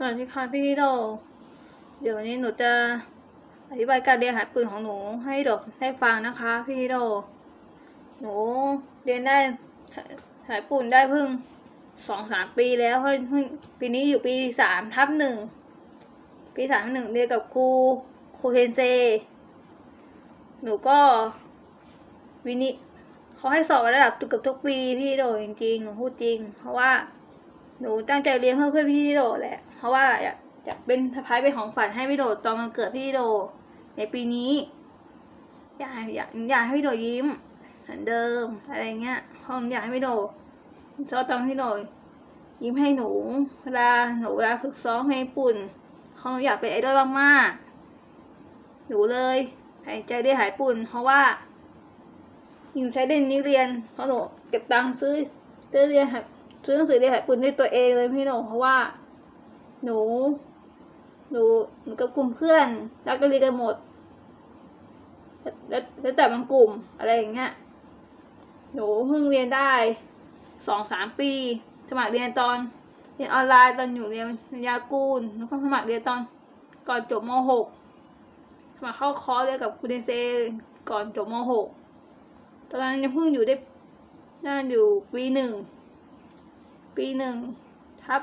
สวัสดีค่ะพี่โดเดี๋ยววันนี้หนูจะอธิบายการเรียนหาปืนของหนูให้ดกได้ฟังนะคะ พี่โดหนูเรียนได้หายปุ่นได้เพิ่งสองสามปีแล้วเพิ่งปีนี้อยู่ปีสามทับหนึ่งปีสามทับหนึ่งเรียนกับครูครูเคนเซ หนูก็วินิเขาให้สอบระดับเกับทุกปีพี่โดจริงๆหนูพูดจริง เพราะว่าหนูตั้งใจเรียนเพื่อเพื่อพี่โดแหละ เพราะว่าอยากอยากเป็นสะพ้ายเป็นของฝันให้พี่โดตอนมันเกิดพี่โด ในปีนี้อยากอยากอยากให้พี่โดยิ้มเหมือนเดิมอะไรเงี้ยเพราะอยากให้พี่โดชอบตอนพี่โดยิ้มให้หนูเวลาหนูเวลาฝึกซ้อมเพลงญี่ปุ่นเขาอยากเป็นไอดอลมากๆหนูเลยหายใจได้หายปุ่น เพราะว่าหนูใช้เด่นนี้เรียนเพราะหนูเก็บตังค์ซื้อซื้อเรียนหาซื้อหนังสือเรียนหายปุ่นด้วยตัวเองเลยพี่หนูเพราะว่า หนู หนูหนูกับกลุ่มเพื่อนแล้วก็เรียกันหมดแล้วแล้วแต่บางกลุ่มอะไรอย่างเงี้ยหนูเพิ่งเรียนได้สองสามปี สมัครเรียนตอนเรียนออนไลน์ตอนอยู่เรียนปริญญากูลแล้วก็สมัครเรียนตอนก่อนจบมหกสมัครเข้าคอร์สเรียนกับคุณเดนเซก่อนจบมหกตอนนั้นยังเพิ่งอยู่ได้น่าอยู่ปีหนึ่งปีหนึ่งทับ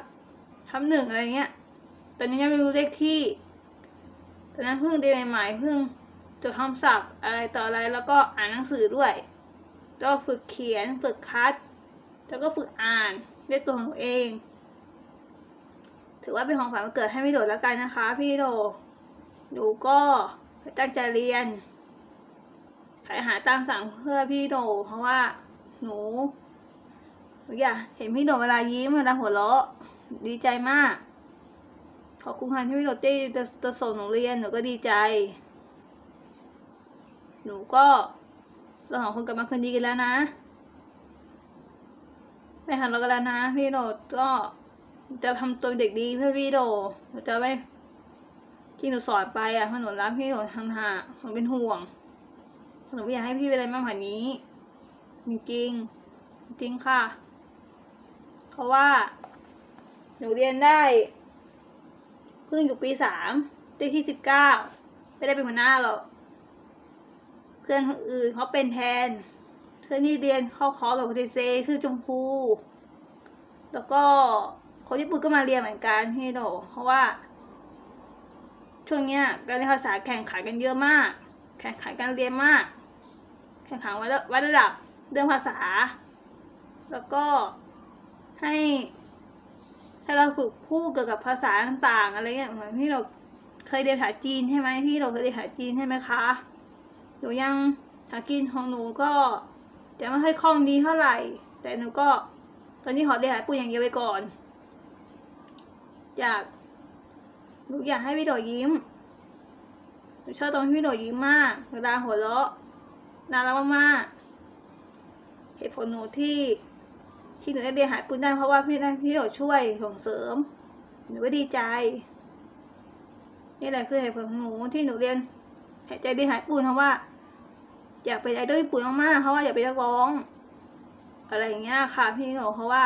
ทับหนึ่งอะไรเงี้ยตอนนี้ยังไม่รู้เลขที่ตอนนั้นเพิ่งเรียนใหม่ๆเพิ่งจดคำศัพท์อะไรต่ออะไรแล้วก็อ่านหนังสือด้วยแล้วก็ฝึกเขียนฝึกคัด แล้วก็ฝึกอ่านด้วยตัวของตัวเอง ถือว่าเป็นของขวัญวันเกิดให้พี่โดดแล้วกันนะคะ พี่โดหนูก็ตั้งใจเรียนขายอาหารตามสั่งเพื่อพี่โด เพราะว่าหนูหนูอยากเห็นพี่โดดเวลายิ้มเวลาหัวเราะ ดีใจมาก ขอบคุณค่ะที่พี่โดดได้จะจะส่งหนูเรียนหนูก็ดีใจ หนูก็เราสองคนกลับมาคืนดีกันแล้วนะไม่หันเรากันแล้วนะพี่โดดก็จะทำตัวเด็กดีเพื่อพี่โดดหนูจะไม่ที่หนูสอนไปอะเพราะหนูรักพี่โดดทำหาหนูเป็นห่วงหนูไม่อยากให้พี่เป็นอะไรมากกว่านี้จริงจริงค่ะ เพราะว่า หนูเรียนได้เพิ่งอยู่ปีสามได้ที่สิบเก้าไม่ได้เป็นหัวหน้าหรอกเพื่อนคนอื่นเขาเป็นแทนเพื่อนที่เรียนเข้าคอกับคุณเซชื่อชมพู แล้วก็คนญี่ปุ่นก็มาเรียนเหมือนกันพี่โดเพราะว่า ช่วงเนี้ยการเรียนภาษาแข่งขันกันเยอะมาก แข่งขันการเรียนมาก แข่งขันวัดระดับเรื่องภาษา แล้วก็ให้ ให้เราฝึกพูดเกี่ยวกับภาษาต่างๆ อะไรเงี้ยเหมือนที่เราเคยเรียนภาษาจีนใช่ไหมพี่เราเคยเรียนภาษาจีนใช่ไหมคะหนูยังภาษาจีนของหนูก็จะไม่ค่อยคล่องดีเท่าไหร่ แต่หนูก็ตอนนี้ขอเรียนภาษาปุ่นอย่างเดียวไปก่อน อยากหนูอยากให้พี่โดยิ้มหนูชอบตรงที่พี่โดดยิ้มมากเวลาหัวเราะน่ารักมากๆเหตุผลหนูที่ ที่หนูได้เรียนหายปุ่นได้เพราะว่าพี่ได้พี่โดดช่วยส่งเสริม หนูก็ดีใจ นี่แหละคือเหตุผลของหนูที่หนูเรียนหายใจดีหายปุ่นเพราะว่า อยากเป็นไอดอลญี่ปุ่นมากๆเพราะว่าอยากเป็นนักร้อง อะไรอย่างเงี้ยค่ะพี่โดเพราะว่า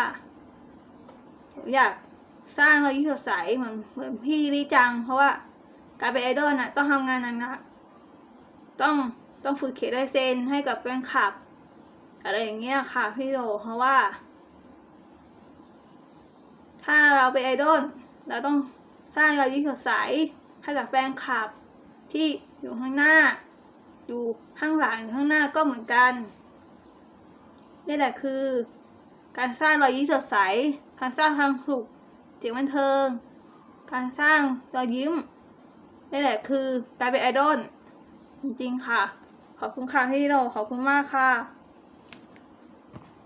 ผมอยากสร้างรอยยิ้มสดใสเหมือนเหมือนพี่ริจัง เพราะว่าการเป็นไอดอลน่ะต้องทำงานหนักๆต้องต้องฝึกเขียนลายเซ็นให้กับแฟนคลับ อะไรอย่างเงี้ยค่ะพี่โดเพราะว่า ถ้าเราเป็นไอดอลเราต้องสร้างรอยยิ้มสดใสให้กับแฟนคลับ ที่อยู่ข้างหน้า อยู่ข้างหลังข้างหน้าก็เหมือนกันนี่แหละคือ การสร้างรอยยิ้มสดใส การสร้างความสุขเสียงบันเทิง การสร้างรอยยิ้มนี่แหละคือการเป็นไอดอลจริงๆค่ะ ขอบคุณค่ะพี่โดขอบคุณมากค่ะ